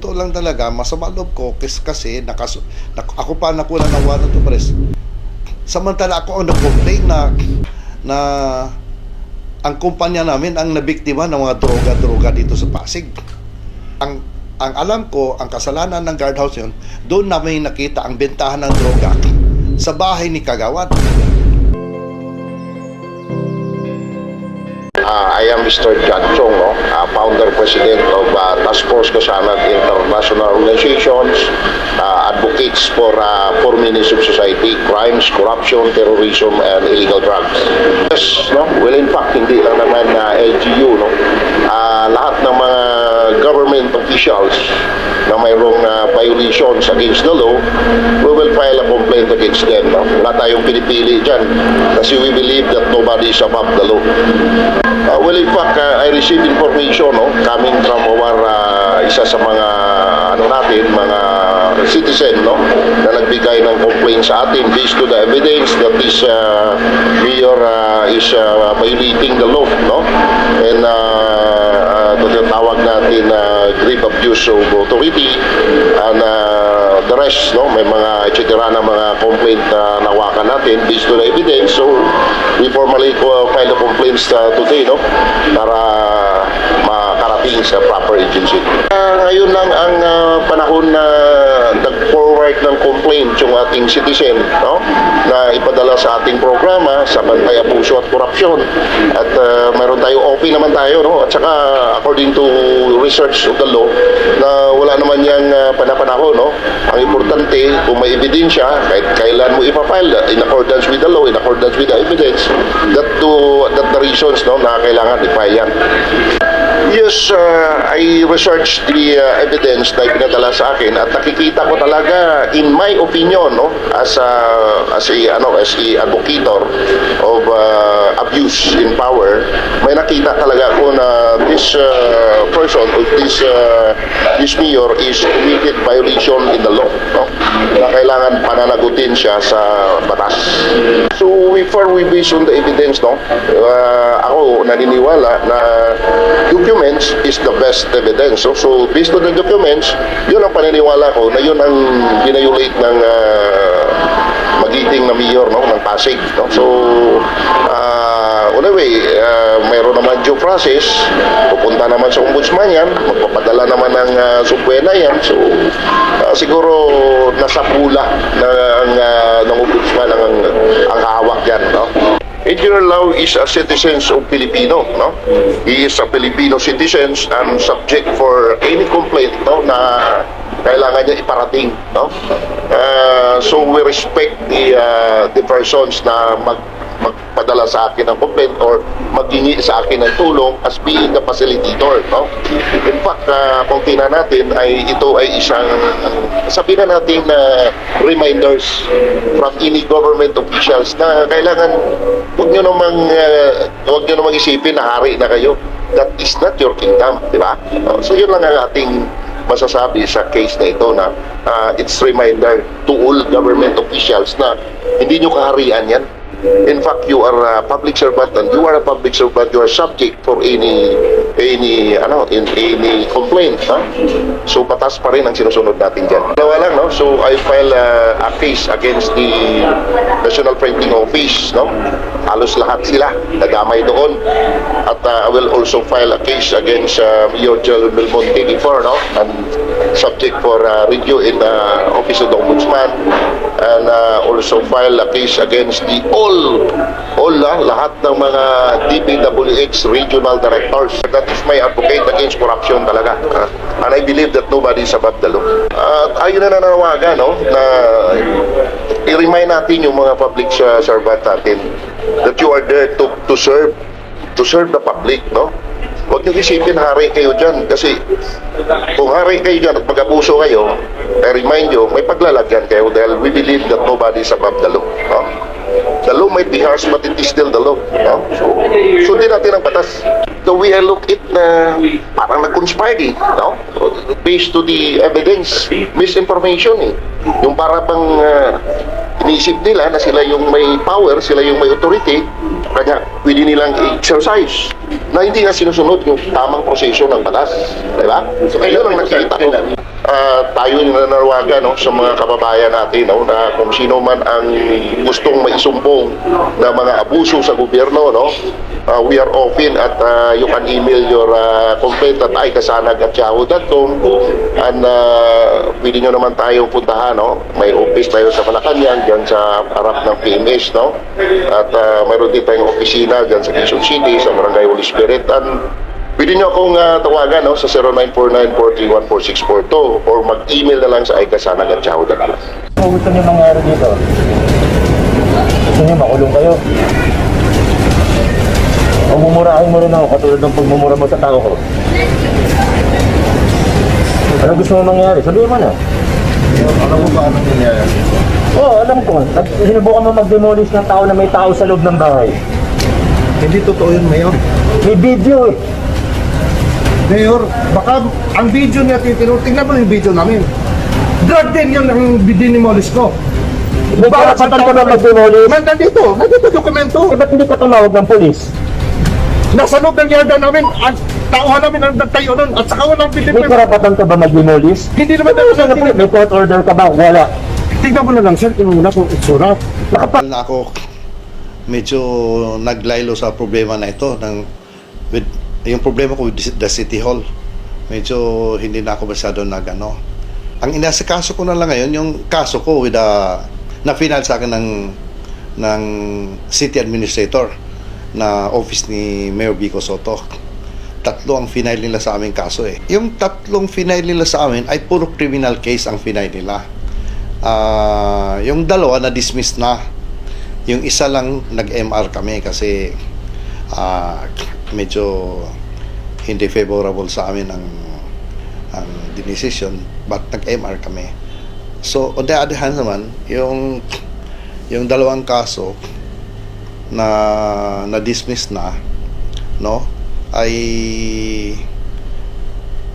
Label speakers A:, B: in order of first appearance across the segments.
A: Ito lang talaga, masama loob ko kasi, nakas, nak, ako pa nakuha ng warrant to press. Samantala ako ang nag-complain na, na ang kumpanya namin ang nabiktima ng mga droga-droga dito sa Pasig. Ang ang alam ko, ang kasalanan ng guardhouse yun, doon namin nakita ang bentahan ng droga sa bahay ni Kagawad.
B: Uh, I am Mr. John Chong, no? uh, founder president of uh, Task Force Kasanag International Organizations, uh, advocates for uh, four of society, crimes, corruption, terrorism, and illegal drugs. Yes, no? Well, in fact, hindi lang naman uh, LGU, no? Uh, lahat ng mga government officials na mayroong uh, violations against the law, we will file a complaint against them. No? Wala tayong pinipili dyan kasi we believe that nobody is above the law. Uh, well, in fact, uh, I received information no, coming from our uh, isa sa mga ano natin, mga citizen no, na nagbigay ng complaint sa atin based to the evidence that this uh, mayor uh, is uh, violating the law, no? And uh, uh, tinatawag natin uh, grave abuse of authority and uh, the rest, no? May mga et cetera na mga complaint na nawakan natin based to the evidence. So, formally uh, file a complaints uh, today, no? Para makarating sa proper agency. Uh, ngayon lang ang uh, panahon na nag-forward ng complaint yung ating citizen, no? Na ipadala sa ating programa sa Bantay Abuso at Korupsyon. At uh, mayroon tayo OP naman tayo, no? At saka according to research of the law na wala naman yang uh, panapanahon, no? Ang importante kung may ebidensya, kahit kailan mo ipafile in accordance with the law, in accordance with the evidence, that to that the reasons no na kailangan i-file yan. Yes, uh, I researched the uh, evidence na ipinadala sa akin at nakikita ko talaga in my opinion no as a as a ano as a advocator of uh, abuse in power may nakita talaga ako na this uh, person or this uh, this mayor is committed violation in the law kailangan pananagutin siya sa batas so before we base on the evidence no uh, ako naniniwala na documents is the best evidence. So, so based on the documents, yun ang paniniwala ko na yun ang binayulate ng uh, magiting na mayor no, ng Pasig. No? So, uh, anyway, uh, mayroon naman due process, pupunta naman sa ombudsman yan, magpapadala naman ng uh, subwena yan. So, uh, siguro nasa pula ng, uh, ng ombudsman ang, ang hawak yan. No? Engineer Lau is a citizen of Filipino, no? He is a Filipino citizen and subject for any complaint, no, na kailangan niya iparating, no? Uh, so we respect the uh, the persons na mag magpadala sa akin ng complaint or maghingi sa akin ng tulong as being the facilitator, no? In fact, uh, kung tingnan natin ay ito ay isang sabihin na natin na reminders from any government officials na kailangan huwag nyo namang uh, huwag nyo namang isipin na hari na kayo. That is not your kingdom, di ba? Uh, so yun lang ang ating masasabi sa case na ito na uh, it's reminder to all government officials na hindi nyo kaharian yan. In fact, you are a public servant and you are a public servant, you are subject for any any ano in any complaint, ha? So patas pa rin ang sinusunod natin diyan. Dalawa lang, no? So I file uh, a case against the National Printing Office, no? Halos lahat sila nadamay doon. At uh, I will also file a case against uh, Mayor Belmonte before, no? And subject for uh, review in the Office of the Ombudsman and uh, also file a case against the all all ah, lahat ng mga DPWH regional directors. That is my advocate against corruption talaga. Ah. and I believe that nobody is above the law. At ayun na nanawagan no na i-remind natin yung mga public uh, servant natin that you are there to, to serve to serve the public no Huwag niyo isipin hari kayo dyan kasi kung hari kayo dyan at mag-abuso kayo, I remind you, may paglalagyan kayo dahil we believe that nobody is above the law. No? The law might be harsh but it is still the law. No? So, sundin natin ang batas. The way I look it na parang nag-conspire eh. No? Based to the evidence, misinformation eh. Yung para bang uh, iniisip nila na sila yung may power, sila yung may authority, kanya pwede nilang i-exercise na hindi nga sinusunod yung tamang proseso ng batas. Di ba? So, ayun ang nakikita ko. Ah, tayo nananawagan no, sa mga kababayan natin no, na kung sino man ang gustong maisumbong na mga abuso sa gobyerno, no, ah, we are open at ah, you can email your ah, complaint at ikasanag and uh, pwede nyo naman tayong puntahan. No? May office tayo sa Malacanang, dyan sa harap ng PMS. No? At ah, mayroon din tayong opisina dyan sa Quezon City, sa Barangay Holy Spirit. And Pwede nyo akong ah, tawagan no, sa 0949-431-4642 or mag-email na lang sa ikasanag.yahoo.com.
C: Ano gusto niyo mangyari dito? Gusto niyo makulong kayo? O mumurahin mo rin ako katulad ng pagmumura mo sa tao ko? Ano gusto mo mangyari? Sabihin mo na.
A: Alam mo ba anong nangyayari?
C: Oo, oh, alam ko. Sinubukan mo mag-demolish ng tao na may tao sa loob ng bahay.
D: Hindi totoo yun, Mayor.
C: May video eh.
D: Mayor, baka ang video niya titinuro, tingnan mo yung video namin. Drug din yun ang dinimolish ko.
C: May karapatan ka ba mag-demolish?
D: Man, nandito, nandito dokumento.
C: Eh, ba't hindi ka tumawag ng polis?
D: Nasa loob ng yarda namin, at tauhan namin ang nagtayo nun, at saka walang
C: May
D: Pilipino.
C: karapatan ka ba mag-demolish?
D: Hindi naman tayo sa
C: May court order ka ba? Wala.
D: Tingnan mo na lang, sir, kung una kung itsura.
A: Nakapal na ako medyo naglaylo sa problema na ito ng with yung problema ko with the city hall medyo hindi na ako masyado nag ano. Ang inasikaso ko na lang ngayon yung kaso ko with the na final sa akin ng ng city administrator na office ni Mayor Vico Soto. Tatlo ang final nila sa aming kaso eh. Yung tatlong final nila sa amin ay puro criminal case ang final nila. Ah, yung dalawa na dismiss na. Yung isa lang nag-MR kami kasi ah, medyo hindi favorable sa amin ang ang decision but nag-MR kami. So on the other hand naman, yung yung dalawang kaso na na-dismiss na no ay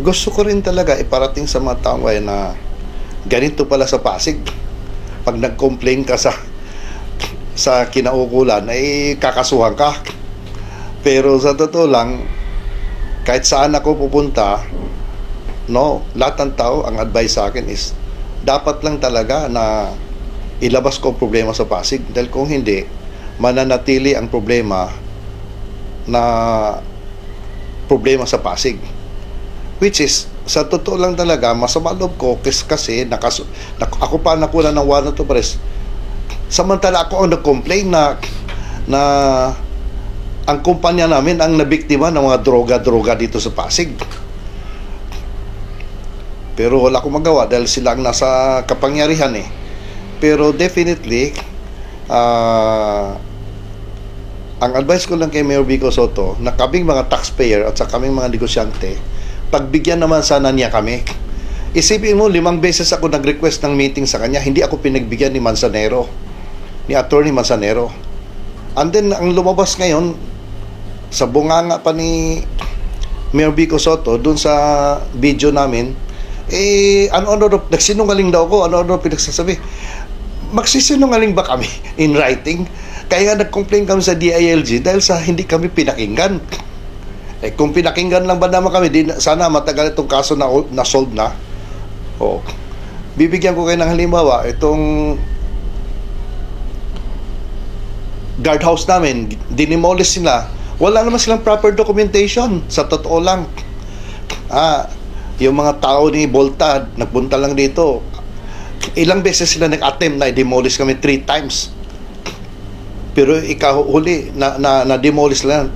A: gusto ko rin talaga iparating sa mga taong bayan na ganito pala sa Pasig. Pag nag-complain ka sa sa kinaukulan ay kakasuhan ka. Pero sa totoo lang, kahit saan ako pupunta, no, lahat ng tao, ang advice sa akin is, dapat lang talaga na ilabas ko ang problema sa Pasig. Dahil kung hindi, mananatili ang problema na problema sa Pasig. Which is, sa totoo lang talaga, masama loob ko kasi, kasi nakas, nak, ako pa nakuha ng warrant of arrest Samantala ako ang nag-complain na na ang kumpanya namin ang nabiktima ng mga droga-droga dito sa Pasig. Pero wala akong magawa dahil sila ang nasa kapangyarihan eh. Pero definitely, ah, ang advice ko lang kay Mayor Vico Soto, na kaming mga taxpayer at sa kaming mga negosyante, pagbigyan naman sana niya kami. Isipin mo, limang beses ako nag-request ng meeting sa kanya, hindi ako pinagbigyan ni Manzanero ni Attorney Manzanero. And then, ang lumabas ngayon, sa bunganga pa ni Mayor Vico Soto, dun sa video namin, eh, ano-ano, nagsinungaling daw ako, ano-ano pinagsasabi. Magsisinungaling ba kami in writing? Kaya nag-complain kami sa DILG dahil sa hindi kami pinakinggan. Eh, kung pinakinggan lang ba naman kami, di, sana matagal itong kaso na, na solve na. O, bibigyan ko kayo ng halimbawa, itong guardhouse namin, dinimolish sila. Wala naman silang proper documentation. Sa totoo lang. Ah, yung mga tao ni Volta, nagpunta lang dito. Ilang beses sila nag-attempt na i-demolish kami three times. Pero ikaw huli, na, na, na-demolish lang.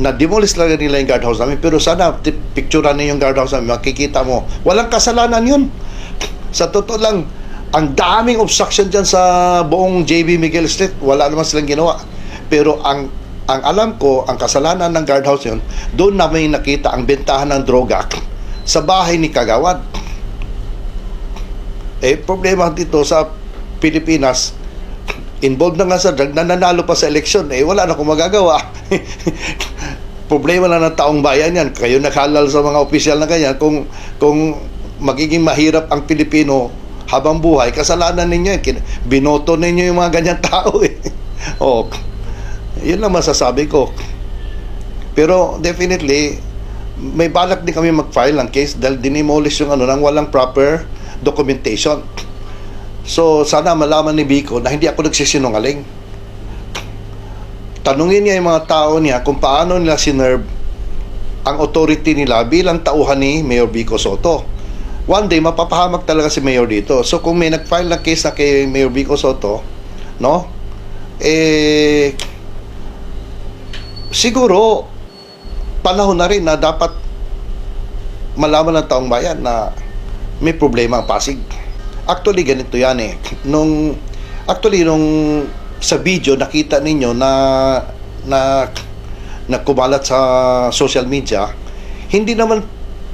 A: Na-demolish lang nila yung guardhouse namin. Pero sana, picturean niyo yung guardhouse namin, makikita mo. Walang kasalanan yun. Sa totoo lang, ang daming obstruction dyan sa buong JB Miguel Street. Wala naman silang ginawa. Pero ang ang alam ko, ang kasalanan ng guardhouse yun, doon namin nakita ang bentahan ng droga sa bahay ni Kagawad. Eh, problema dito sa Pilipinas, involved na nga sa drug, nananalo pa sa eleksyon, eh wala na akong magagawa. problema na ng taong bayan yan. Kayo naghalal sa mga opisyal na ganyan. Kung, kung magiging mahirap ang Pilipino habang buhay, kasalanan ninyo. Kin- Binoto ninyo yung mga ganyan tao eh. oh, yun lang masasabi ko. Pero definitely, may balak din kami mag-file ng case dahil dinimolish yung ano nang walang proper documentation. So, sana malaman ni Biko na hindi ako nagsisinungaling. Tanungin niya yung mga tao niya kung paano nila sinerve ang authority nila bilang tauhan ni Mayor Vico Soto. One day, mapapahamak talaga si Mayor dito. So, kung may nag-file na case na kay Mayor Vico Soto, no? Eh, siguro, panahon na rin na dapat malaman ng taong bayan na may problema ang Pasig. Actually, ganito yan eh. Nung, actually, nung sa video, nakita ninyo na, na, na kumalat sa social media, hindi naman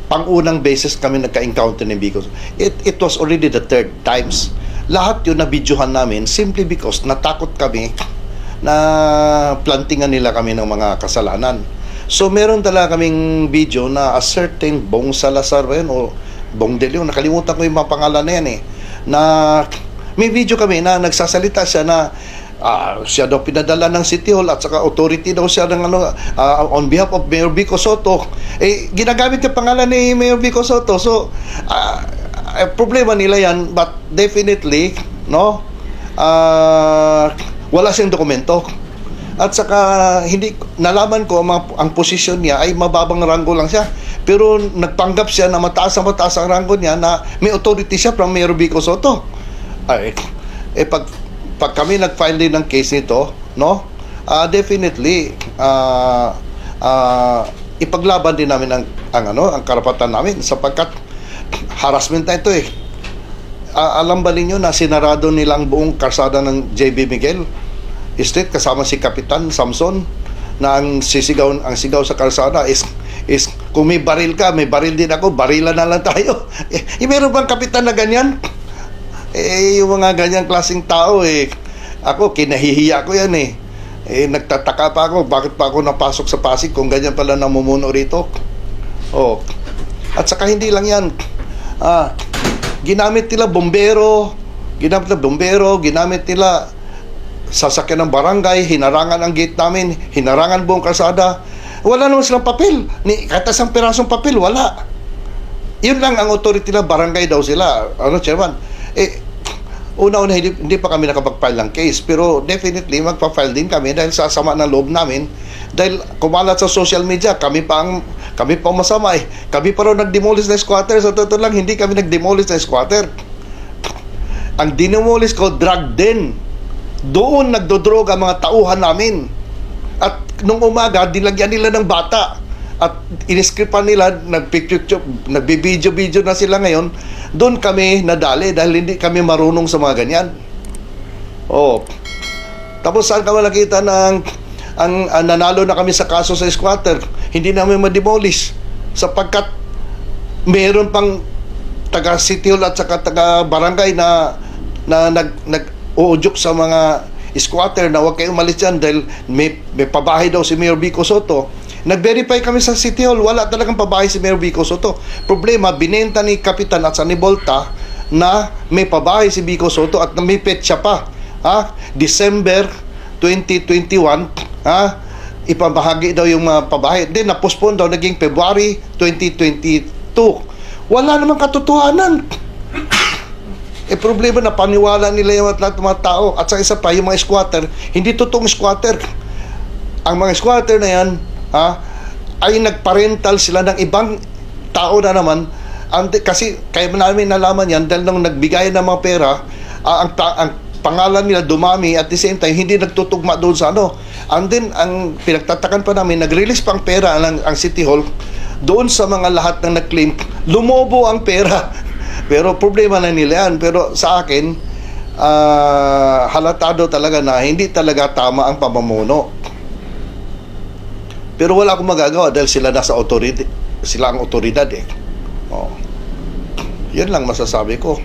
A: pang-unang beses kami nagka-encounter ni Biko. It, it was already the third times. Lahat yun na videohan namin simply because natakot kami na plantingan nila kami ng mga kasalanan. So meron talaga kaming video na a certain Bong Salazar ba yun, o Bong De Leon, nakalimutan ko yung mga pangalan na yan eh, na may video kami na nagsasalita siya na ah, siya daw pinadala ng City Hall at saka authority daw siya ng ano, ah, on behalf of Mayor Vico Soto. Eh, ginagamit yung pangalan ni Mayor Vico Soto. So, ah, eh, problema nila yan, but definitely, no, ah, wala siyang dokumento. At saka hindi nalaman ko ang, ang posisyon niya ay mababang ranggo lang siya. Pero nagpanggap siya na mataas na mataas ang ranggo niya na may authority siya from Mayor Vico Soto. Ay, eh pag pag kami nag-file ng case nito, no? ah definitely ah ah, ipaglaban din namin ang, ang ano, ang karapatan namin sapagkat harassment na ito eh. Ah, alam ba ninyo na sinarado nilang buong karsada ng JB Miguel? Street kasama si Kapitan Samson na ang sisigaw ang sigaw sa kalsada is is kung may baril ka, may baril din ako, barila na lang tayo. Eh meron bang kapitan na ganyan? Eh, yung mga ganyang klaseng tao eh, ako, kinahihiya ko yan eh. Eh, nagtataka pa ako, bakit pa ako napasok sa Pasig kung ganyan pala namumuno rito? Oh. At saka hindi lang yan. Ah, ginamit nila bombero, ginamit nila bombero, ginamit nila sasakyan ng barangay, hinarangan ang gate namin, hinarangan buong kalsada. Wala naman silang papel. Ni, kahit isang pirasong papel, wala. Yun lang ang authority na barangay daw sila. Ano, chairman? Eh, una-una, hindi, hindi pa kami nakapag-file ng case. Pero definitely, magpa-file din kami dahil sa sama ng loob namin. Dahil kumalat sa social media, kami pa ang kami pa ang masama eh. Kami pa raw nag-demolish na squatter. Sa totoo lang, hindi kami nag-demolish na squatter. Ang dinemolish ko, drug din. Doon nagdodroga ang mga tauhan namin. At nung umaga, dilagyan nila ng bata. At iniskripan nila, nagpicture, nagbibideo-video na sila ngayon. Doon kami nadali dahil hindi kami marunong sa mga ganyan. Oh. Tapos saan ka nakita ng ang, ang nanalo na kami sa kaso sa squatter, hindi namin ma-demolish sapagkat meron pang taga City Hall at saka taga barangay na na nag nag uudyok sa mga squatter na huwag kayong umalis dyan dahil may, may pabahay daw si Mayor Vico Soto. Nag-verify kami sa City Hall, wala talagang pabahay si Mayor Vico Soto. Problema, binenta ni Kapitan at sa ni Volta na may pabahay si Vico Soto at may petsa pa. Ha? December 2021, ha? Ipamahagi daw yung mga pabahay. Then, na-postpone daw, naging February 2022. Wala namang katotohanan. Eh problema na paniwala nila yung lahat mga tao at sa isa pa yung mga squatter, hindi totoong squatter. Ang mga squatter na yan, ha, ay nagparental sila ng ibang tao na naman Ante, kasi kaya namin nalaman yan dahil nung nagbigay ng mga pera, ah, ang, ta- ang pangalan nila dumami at the same time hindi nagtutugma doon sa ano. And then ang pinagtatakan pa namin, nag-release pang pera ang, ang City Hall doon sa mga lahat ng nag-claim, lumobo ang pera. Pero problema na nila yan. Pero sa akin, ah, halatado talaga na hindi talaga tama ang pamumuno. Pero wala akong magagawa dahil sila nasa authority, sila ang otoridad eh. Oh. Yan lang masasabi ko.